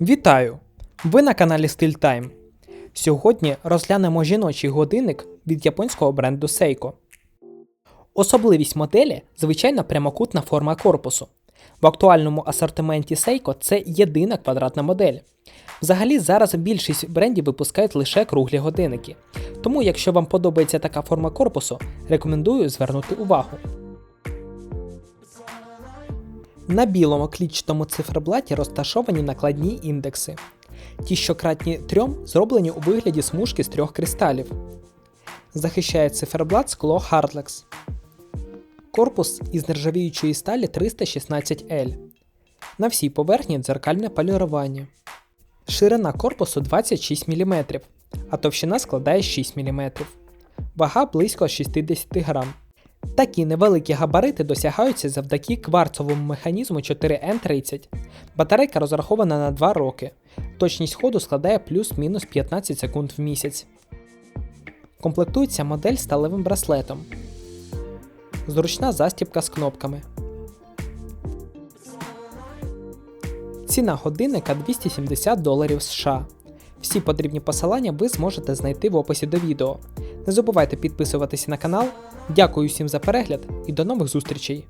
Вітаю! Ви на каналі Style Time. Сьогодні розглянемо жіночий годинник від японського бренду Seiko. Особливість моделі звичайна прямокутна форма корпусу. В актуальному асортименті Seiko це єдина квадратна модель. Взагалі зараз більшість брендів випускають лише круглі годинники. Тому, якщо вам подобається така форма корпусу, рекомендую звернути увагу. На білому клітчатому циферблаті розташовані накладні індекси. Ті, що кратні трьом, зроблені у вигляді смужки з трьох кристалів. Захищає циферблат скло Hardlex. Корпус із нержавіючої сталі 316L. На всій поверхні дзеркальне полірування. Ширина корпусу 26 мм, а товщина складає 6 мм. Вага близько 60 грам. Такі невеликі габарити досягаються завдяки кварцовому механізму 4N30. Батарейка розрахована на 2 роки. Точність ходу складає плюс-мінус 15 секунд в місяць. Комплектується модель сталевим браслетом. Зручна застібка з кнопками. Ціна годинника 270 доларів США. Всі потрібні посилання ви зможете знайти в описі до відео. Не забувайте підписуватися на канал. Дякую всім за перегляд і до нових зустрічей!